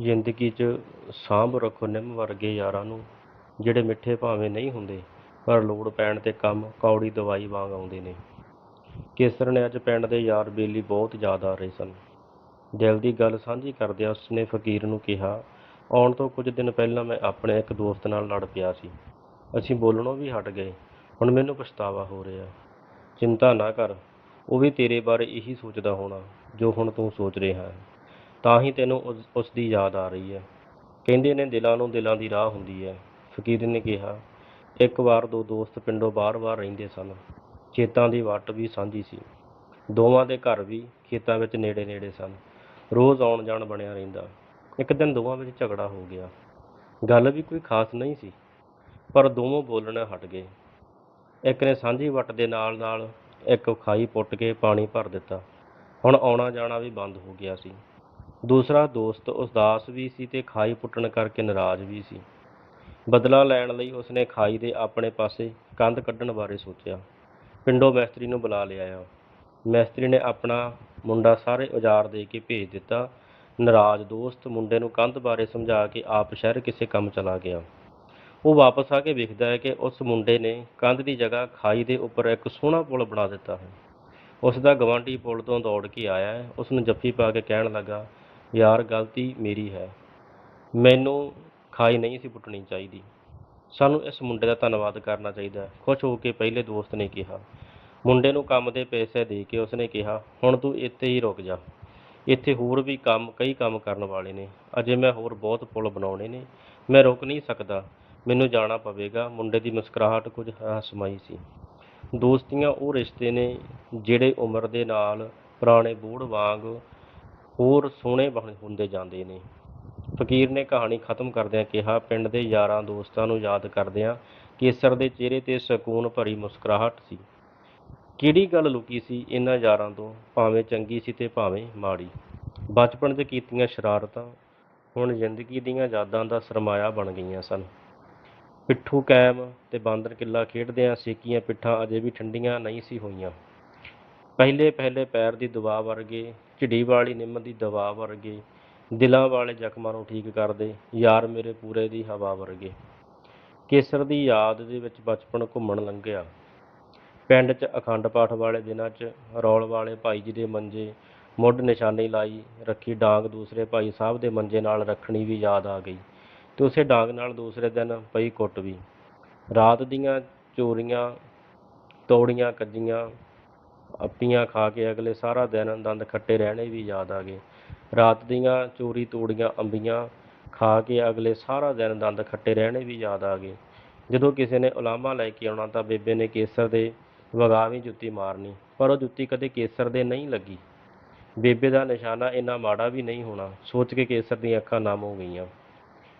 ਜ਼ਿੰਦਗੀ 'ਚ ਸਾਂਭ ਰੱਖੋ, ਨਿੰਮ ਵਰਗੇ ਯਾਰਾਂ ਨੂੰ, ਜਿਹੜੇ ਮਿੱਠੇ ਭਾਵੇਂ ਨਹੀਂ ਹੁੰਦੇ, ਪਰ ਲੋੜ ਪੈਣ 'ਤੇ ਕੰਮ, ਕੌੜੀ ਦਵਾਈ ਵਾਂਗ ਆਉਂਦੇ ਨੇ। ਕੇਸਰ ਨੇ ਅੱਜ ਪਿੰਡ ਦੇ ਯਾਰ ਬੇਲੀ ਬਹੁਤ ਯਾਦ ਆ ਰਹੇ ਸਨ। ਦਿਲ ਦੀ ਗੱਲ ਸਾਂਝੀ ਕਰਦਿਆਂ ਉਸਨੇ ਫਕੀਰ ਨੂੰ ਕਿਹਾ, ਆਉਣ ਤੋਂ ਕੁਝ ਦਿਨ ਪਹਿਲਾਂ ਮੈਂ ਆਪਣੇ ਇੱਕ ਦੋਸਤ ਨਾਲ ਲੜ ਪਿਆ ਸੀ। ਅਸੀਂ ਬੋਲਣੋਂ ਵੀ ਹਟ ਗਏ, ਹੁਣ ਮੈਨੂੰ ਪਛਤਾਵਾ ਹੋ ਰਿਹਾ ਚਿੰਤਾ ਨਾ ਕਰ, ਉਹ ਵੀ ਤੇਰੇ ਬਾਰੇ ਇਹੀ ਸੋਚਦਾ ਹੋਣਾ, ਜੋ ਹੁਣ ਤੂੰ ਸੋਚ ਰਿਹਾ ਹੈ। ਤਾਂ ਹੀ ਤੈਨੂੰ ਉਸ ਉਸ ਦੀ ਯਾਦ ਆ ਰਹੀ ਹੈ। ਕਹਿੰਦੇ ਨੇ ਦਿਲਾਂ ਨੂੰ ਦਿਲਾਂ ਦੀ ਰਾਹ ਹੁੰਦੀ ਹੈ। ਫਕੀਰ ਨੇ ਕਿਹਾ, ਇੱਕ ਵਾਰ ਦੋ ਦੋਸਤ ਪਿੰਡੋਂ ਬਾਹਰ-ਬਾਹਰ ਰਹਿੰਦੇ ਸਨ। ਖੇਤਾਂ ਦੀ ਵੱਟ ਵੀ ਸਾਂਝੀ ਸੀ। ਦੋਵਾਂ ਦੇ ਘਰ ਵੀ ਖੇਤਾਂ ਵਿੱਚ ਨੇੜੇ-ਨੇੜੇ ਸਨ। ਰੋਜ਼ ਆਉਣ ਜਾਣ ਬਣਿਆ ਰਹਿੰਦਾ। ਇੱਕ ਦਿਨ ਦੋਵਾਂ ਵਿੱਚ ਝਗੜਾ ਹੋ ਗਿਆ। ਗੱਲ ਵੀ ਕੋਈ ਖਾਸ ਨਹੀਂ ਸੀ, ਪਰ ਦੋਵੇਂ ਬੋਲਣਾ ਹਟ ਗਏ। ਇੱਕ ਨੇ ਸਾਂਝੀ ਵੱਟ ਦੇ ਨਾਲ-ਨਾਲ ਇੱਕ ਖਾਈ ਪੁੱਟ ਕੇ ਪਾਣੀ ਭਰ ਦਿੱਤਾ। ਹੁਣ ਆਉਣਾ ਜਾਣਾ ਵੀ ਬੰਦ ਹੋ ਗਿਆ ਸੀ। ਦੂਸਰਾ ਦੋਸਤ ਉਦਾਸ ਵੀ ਸੀ ਤੇ ਖਾਈ ਪੁੱਟਣ ਕਰਕੇ ਨਾਰਾਜ਼ ਵੀ ਸੀ। ਬਦਲਾ ਲੈਣ ਲਈ ਉਸਨੇ ਖਾਈ ਦੇ ਆਪਣੇ ਪਾਸੇ ਕੰਧ ਕੱਢਣ ਬਾਰੇ ਸੋਚਿਆ। ਪਿੰਡੋਂ ਮੈਸਤਰੀ ਨੂੰ ਬੁਲਾ ਲਿਆਇਆ ਮੈਸਤਰੀ ਨੇ ਆਪਣਾ ਮੁੰਡਾ ਸਾਰੇ ਔਜ਼ਾਰ ਦੇ ਕੇ ਭੇਜ ਦਿੱਤਾ। ਨਾਰਾਜ਼ ਦੋਸਤ ਮੁੰਡੇ ਨੂੰ ਕੰਧ ਬਾਰੇ ਸਮਝਾ ਕੇ ਆਪ ਸ਼ਹਿਰ ਕਿਸੇ ਕੰਮ ਚਲਾ ਗਿਆ। ਉਹ ਵਾਪਸ ਆ ਕੇ ਵੇਖਦਾ ਹੈ ਕਿ ਉਸ ਮੁੰਡੇ ਨੇ ਕੰਧ ਦੀ ਜਗ੍ਹਾ ਖਾਈ ਦੇ ਉੱਪਰ ਇੱਕ ਸੋਹਣਾ ਪੁਲ ਬਣਾ ਦਿੱਤਾ ਹੈ। ਉਸ ਦਾ ਗਵਾਂਢੀ ਪੁਲ ਤੋਂ ਦੌੜ ਕੇ ਆਇਆ ਹੈ। ਉਸ ਨੂੰ ਜੱਫੀ ਪਾ ਕੇ ਕਹਿਣ ਲੱਗਾ ਯਾਰ, ਗਲਤੀ ਮੇਰੀ ਹੈ। ਮੈਨੂੰ ਖਾਈ ਨਹੀਂ ਸੀ ਪੁੱਟਣੀ ਚਾਹੀਦੀ। ਸਾਨੂੰ ਇਸ ਮੁੰਡੇ ਦਾ ਧੰਨਵਾਦ ਕਰਨਾ ਚਾਹੀਦਾ ਹੈ। ਖੁਸ਼ ਹੋ ਕੇ ਪਹਿਲੇ ਦੋਸਤ ਨੇ ਕਿਹਾ। ਮੁੰਡੇ ਨੂੰ ਕੰਮ ਦੇ ਪੈਸੇ ਦੇ ਕੇ ਉਸਨੇ ਕਿਹਾ, ਹੁਣ ਤੂੰ ਇੱਥੇ ਹੀ ਰੁਕ ਜਾ। ਇੱਥੇ ਹੋਰ ਵੀ ਕੰਮ, ਕਈ ਕੰਮ ਕਰਨ ਵਾਲੇ ਨੇ। ਅਜੇ ਮੈਂ ਹੋਰ ਬਹੁਤ ਪੁਲ ਬਣਾਉਣੇ ਨੇ। ਮੈਂ ਰੁਕ ਨਹੀਂ ਸਕਦਾ। ਮੈਨੂੰ ਜਾਣਾ ਪਵੇਗਾ। ਮੁੰਡੇ ਦੀ ਮੁਸਕਰਾਹਟ ਕੁਝ ਹਸਮਾਈ ਸੀ। ਦੋਸਤੀਆਂ, ਉਹ ਰਿਸ਼ਤੇ ਨੇ ਜਿਹੜੇ ਉਮਰ ਦੇ ਨਾਲ ਪੁਰਾਣੇ ਬੂੜ ਵਾਂਗ ਹੋਰ ਸੋਹਣੇ ਬਣ ਹੁੰਦੇ ਜਾਂਦੇ ਨੇ। ਫਕੀਰ ਨੇ ਕਹਾਣੀ ਖਤਮ ਕਰਦਿਆਂ ਕਿਹਾ, ਪਿੰਡ ਦੇ ਯਾਰਾਂ ਦੋਸਤਾਂ ਨੂੰ ਯਾਦ ਕਰਦਿਆਂ ਕੇਸਰ ਦੇ ਚਿਹਰੇ ਤੇ ਸਕੂਨ ਭਰੀ ਮੁਸਕਰਾਹਟ ਸੀ। ਕਿਹੜੀ ਗੱਲ ਲੁਕੀ ਸੀ ਇਹਨਾਂ ਯਾਰਾਂ ਤੋਂ? ਭਾਵੇਂ ਚੰਗੀ ਸੀ ਤੇ ਭਾਵੇਂ ਮਾੜੀ। ਬਚਪਨ 'ਚ ਕੀਤੀਆਂ ਸ਼ਰਾਰਤਾਂ ਹੁਣ ਜ਼ਿੰਦਗੀ ਦੀਆਂ ਯਾਦਾਂ ਦਾ ਸਰਮਾਇਆ ਬਣ ਗਈਆਂ ਸਨ। ਪਿੱਠੂ ਕੈਮ ਤੇ ਬਾਂਦਰ ਕਿੱਲਾ ਖੇਡਦਿਆਂ ਸੇਕੀਆਂ ਪਿੱਠਾਂ ਅਜੇ ਵੀ ਠੰਡੀਆਂ ਨਹੀਂ ਸੀ ਹੋਈਆਂ। ਪਹਿਲੇ ਪਹਿਲੇ ਪੈਰ ਦੀ ਦਵਾ ਵਰਗੇ, ਝਿੜੀ ਵਾਲੀ ਨਿੰਮ ਦੀ ਦਵਾ ਵਰਗੇ, ਦਿਲਾਂ ਵਾਲੇ ਜ਼ਖਮਾਂ ਨੂੰ ਠੀਕ ਕਰਦੇ, ਯਾਰ ਮੇਰੇ ਪੂਰੇ ਦੀ ਹਵਾ ਵਰਗੇ। ਕੇਸਰ ਦੀ ਯਾਦ ਦੇ ਵਿੱਚ ਬਚਪਨ ਘੁੰਮਣ ਲੰਘਿਆ। ਪਿੰਡ 'ਚ ਅਖੰਡ ਪਾਠ ਵਾਲੇ ਦਿਨਾਂ 'ਚ ਰੌਲ ਵਾਲੇ ਭਾਈ ਜੀ ਦੇ ਮੰਜੇ, ਮੁੱਢ ਨਿਸ਼ਾਨੀ ਲਾਈ ਰੱਖੀ ਡਾਂਗ ਦੂਸਰੇ ਭਾਈ ਸਾਹਿਬ ਦੇ ਮੰਜੇ ਨਾਲ ਰੱਖਣੀ ਵੀ ਯਾਦ ਆ ਗਈ ਤੇ ਉਸੇ ਡਾਂਗ ਨਾਲ ਦੂਸਰੇ ਦਿਨ ਪਈ ਕੁੱਟ ਵੀ। ਰਾਤ ਦੀਆਂ ਚੋਰੀਆਂ, ਤੋੜੀਆਂ, ਕੱਜੀਆਂ ਅੱਪੀਆਂ ਖਾ ਕੇ ਅਗਲੇ ਸਾਰਾ ਦਿਨ ਦੰਦ ਖੱਟੇ ਰਹਿਣੇ ਵੀ ਯਾਦ ਆ ਗਏ। ਰਾਤ ਦੀਆਂ ਚੋਰੀ ਤੋੜੀਆਂ ਅੰਬੀਆਂ ਖਾ ਕੇ ਅਗਲੇ ਸਾਰਾ ਦਿਨ ਦੰਦ ਖੱਟੇ ਰਹਿਣੇ ਵੀ ਯਾਦ ਆ ਗਏ। ਜਦੋਂ ਕਿਸੇ ਨੇ ਉਲਾਮਾ ਲੈ ਕੇ ਆਉਣਾ ਤਾਂ ਬੇਬੇ ਨੇ ਕੇਸਰ ਦੇ ਵਗਾਵੀਂ ਜੁੱਤੀ ਮਾਰਨੀ, ਪਰ ਉਹ ਜੁੱਤੀ ਕਦੇ ਕੇਸਰ ਦੇ ਨਹੀਂ ਲੱਗੀ। ਬੇਬੇ ਦਾ ਨਿਸ਼ਾਨਾ ਇੰਨਾ ਮਾੜਾ ਵੀ ਨਹੀਂ ਹੋਣਾ, ਸੋਚ ਕੇ ਕੇਸਰ ਦੀਆਂ ਅੱਖਾਂ ਨਮ ਹੋ ਗਈਆਂ।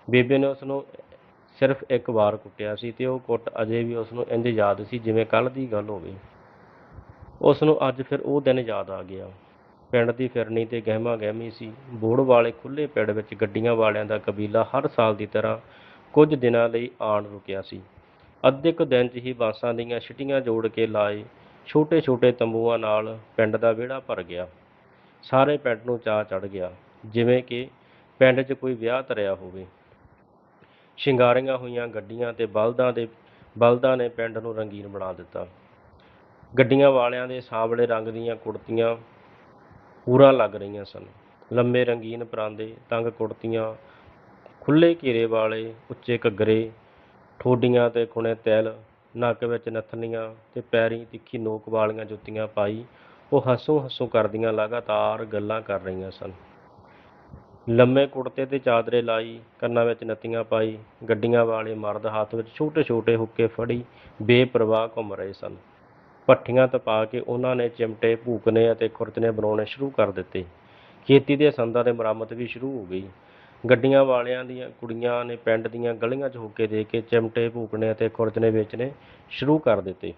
ਬੇਬੇ ਨੇ ਉਸ ਨੂੰ ਸਿਰਫ ਇੱਕ ਵਾਰ ਕੁੱਟਿਆ ਸੀ ਤੇ ਉਹ ਕੁੱਟ ਅਜੇ ਵੀ ਉਸ ਨੂੰ ਇੰਜ ਯਾਦ ਸੀ ਜਿਵੇਂ ਕੱਲ ਦੀ ਗੱਲ ਹੋਵੇ। ਉਸ ਨੂੰ ਅੱਜ ਫਿਰ ਉਹ ਦਿਨ ਯਾਦ ਆ ਗਿਆ। ਪਿੰਡ ਦੀ ਫਿਰਨੀ ਤੇ ਗਹਿਮਾ ਗਹਿਮੀ ਸੀ। ਬੋੜ ਵਾਲੇ ਖੁੱਲੇ ਪਿੰਡ ਵਿੱਚ ਗੱਡੀਆਂ ਵਾਲਿਆਂ ਦਾ ਕਬੀਲਾ ਹਰ ਸਾਲ ਦੀ ਤਰ੍ਹਾਂ ਕੁਝ ਦਿਨਾਂ ਲਈ ਆਣ ਰੁਕਿਆ ਸੀ। ਅੱਧੇ ਕੁ ਦਿਨ 'ਚ ਹੀ ਬਾਂਸਾਂ ਦੀਆਂ ਛਿਟੀਆਂ ਜੋੜ ਕੇ ਲਾਏ ਛੋਟੇ ਛੋਟੇ ਤੰਬੂਆਂ ਨਾਲ ਪਿੰਡ ਦਾ ਵਿਹੜਾ ਭਰ ਗਿਆ। ਸਾਰੇ ਪਿੰਡ ਨੂੰ ਚਾਅ ਚੜ ਗਿਆ, ਜਿਵੇਂ ਕਿ ਪਿੰਡ 'ਚ ਕੋਈ ਵਿਆਹ ਤਰਿਆ ਹੋਵੇ। ਸ਼ਿੰਗਾਰੀਆਂ ਹੋਈਆਂ ਗੱਡੀਆਂ ਤੇ ਬਲਦਾਂ ਦੇ, ਬਲਦਾਂ ਨੇ ਪਿੰਡ ਨੂੰ ਰੰਗੀਨ ਬਣਾ ਦਿੱਤਾ। ਗੱਡੀਆਂ ਵਾਲਿਆਂ ਦੇ ਸਾਂਵਲੇ ਰੰਗ ਦੀਆਂ ਕੁੜਤੀਆਂ ਪੂਰਾ ਲੱਗ ਰਹੀਆਂ ਸਨ। ਲੰਮੇ ਰੰਗੀਨ ਪਰਾਂਦੇ, ਤੰਗ ਕੁੜਤੀਆਂ ਖੁੱਲੇ ਘੇਰੇ ਵਾਲੇ, ਉੱਚੇ ਘੱਗਰੇ, ਠੋਡੀਆਂ ਤੇ ਖੁਣੇ ਤੈਲ, ਨੱਕ ਵਿੱਚ ਨਥਨੀਆਂ ਤੇ ਪੈਰੀਂ ਤਿੱਖੀ ਨੋਕ ਵਾਲੀਆਂ ਜੁੱਤੀਆਂ ਪਾਈ ਉਹ ਹੱਸੂ ਹੱਸੂ ਕਰਦੀਆਂ ਲਗਾਤਾਰ ਗੱਲਾਂ ਕਰ ਰਹੀਆਂ ਸਨ। ਲੰਮੇ ਕੁੜਤੇ ਤੇ ਚਾਦਰੇ ਲਾਈ, ਕੰਨਾਂ ਵਿੱਚ ਨੱਤੀਆਂ ਪਾਈ, ਗੱਡੀਆਂ ਵਾਲੇ ਮਰਦ ਹੱਥ ਵਿੱਚ ਛੋਟੇ ਛੋਟੇ ਹੁੱਕੇ ਫੜੀ ਬੇਪਰਵਾਹ ਘੁੰਮ ਰਹੇ ਸਨ। ਭੱਠੀਆਂ ਤਪਾ ਕੇ ਉਹਨਾਂ ਨੇ ਚਿਮਟੇ ਭੂਕਣੇ ਅਤੇ ਖੁਰਚਣੇ ਬਣਾਉਣੇ ਸ਼ੁਰੂ ਕਰ ਦਿੱਤੇ। ਖੇਤੀ ਦੇ ਸੰਦਾਂ ਦੇ ਮੁਰੰਮਤ ਵੀ ਸ਼ੁਰੂ ਹੋ ਗਈ। ਗੱਡੀਆਂ ਵਾਲਿਆਂ ਦੀਆਂ ਕੁੜੀਆਂ ਨੇ ਪਿੰਡ ਦੀਆਂ ਗਲੀਆਂ 'ਚ ਹੁੱਕੇ ਦੇ ਕੇ ਚਿਮਟੇ ਭੂਕਣੇ ਅਤੇ ਖੁਰਚਨੇ ਵੇਚਣੇ ਸ਼ੁਰੂ ਕਰ ਦਿੱਤੇ।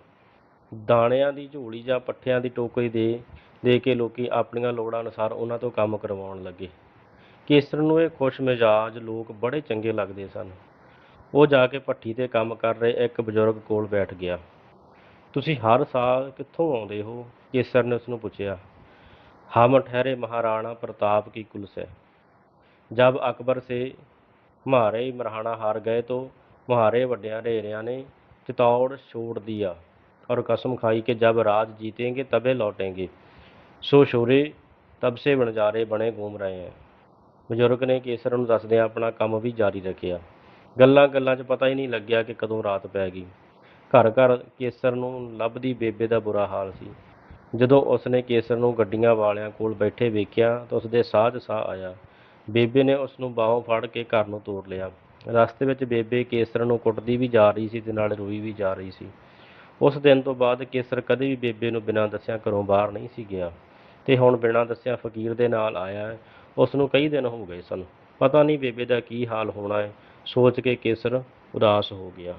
ਦਾਣਿਆਂ ਦੀ ਝੋਲੀ ਜਾਂ ਪੱਠਿਆਂ ਦੀ ਟੋਕਰੀ ਦੇ ਦੇ ਕੇ ਲੋਕੀ ਆਪਣੀਆਂ ਲੋੜਾਂ ਅਨੁਸਾਰ ਉਹਨਾਂ ਤੋਂ ਕੰਮ ਕਰਵਾਉਣ ਲੱਗੇ। ਕੇਸਰ ਨੂੰ ਇਹ ਖੁਸ਼ ਮਿਜਾਜ ਲੋਕ ਬੜੇ ਚੰਗੇ ਲੱਗਦੇ ਸਨ। ਉਹ ਜਾ ਕੇ ਭੱਠੀ ਤੇ ਕੰਮ ਕਰ ਰਹੇ ਇੱਕ ਬਜ਼ੁਰਗ ਕੋਲ ਬੈਠ ਗਿਆ। ਤੁਸੀਂ ਹਰ ਸਾਲ ਕਿੱਥੋਂ ਆਉਂਦੇ ਹੋ ਕੇਸਰ ਨੇ ਉਸ ਨੂੰ ਪੁੱਛਿਆ ਹਮ ਠਹਿਰੇ ਮਹਾਰਾਣਾ ਪ੍ਰਤਾਪ ਕੀ ਕੁਲਸ ਹੈ जब अकबर से म्हारे मरहाना हार गए तो म्हारे वड्यारेरिया ने चित्तौड़ छोड़ दिया और कसम खाई कि जब राज जीतेंगे तबे लौटेंगे सो शोरे तब से वणजारे बने घूम रहे हैं ਬਜ਼ੁਰਗ ਨੇ ਕੇਸਰ ਨੂੰ ਦੱਸਦਿਆਂ ਆਪਣਾ ਕੰਮ ਵੀ ਜਾਰੀ ਰੱਖਿਆ ਗੱਲਾਂ ਗੱਲਾਂ 'ਚ ਪਤਾ ਹੀ ਨਹੀਂ ਲੱਗਿਆ ਕਿ ਕਦੋਂ ਰਾਤ ਪੈ ਗਈ ਘਰ ਘਰ ਕੇਸਰ ਨੂੰ ਲੱਭਦੀ ਬੇਬੇ ਦਾ ਬੁਰਾ ਹਾਲ ਸੀ। ਜਦੋਂ ਉਸਨੇ ਕੇਸਰ ਨੂੰ ਗੱਡੀਆਂ ਵਾਲਿਆਂ ਕੋਲ ਬੈਠੇ ਵੇਖਿਆ ਤਾਂ ਉਸਦੇ ਸਾਹ 'ਚ ਸਾਹ ਆਇਆ। ਬੇਬੇ ਨੇ ਉਸ ਨੂੰ ਬਾਹੋਂ ਫੜ ਕੇ ਘਰ ਨੂੰ ਤੋਰ ਲਿਆ। ਰਸਤੇ ਵਿੱਚ ਬੇਬੇ ਕੇਸਰ ਨੂੰ ਕੁੱਟਦੀ ਵੀ ਜਾ ਰਹੀ ਸੀ ਤੇ ਨਾਲ ਰੋਈ ਵੀ ਜਾ ਰਹੀ ਸੀ। ਉਸ ਦਿਨ ਤੋਂ ਬਾਅਦ ਕੇਸਰ ਕਦੇ ਵੀ ਬੇਬੇ ਨੂੰ ਬਿਨਾਂ ਦੱਸਿਆ ਘਰੋਂ ਬਾਹਰ ਨਹੀਂ ਸੀ ਗਿਆ ਤੇ ਹੁਣ ਬਿਨਾਂ ਦੱਸਿਆ ਫਕੀਰ ਦੇ ਨਾਲ ਆਇਆ ਹੈ। ਉਸ ਨੂੰ ਕਈ ਦਿਨ ਹੋ ਗਏ ਸਨ। ਪਤਾ ਨਹੀਂ ਬੇਬੇ ਦਾ ਕੀ ਹਾਲ ਹੋਣਾ ਹੈ। ਸੋਚ ਕੇ ਕੇਸਰ ਉਦਾਸ ਹੋ ਗਿਆ।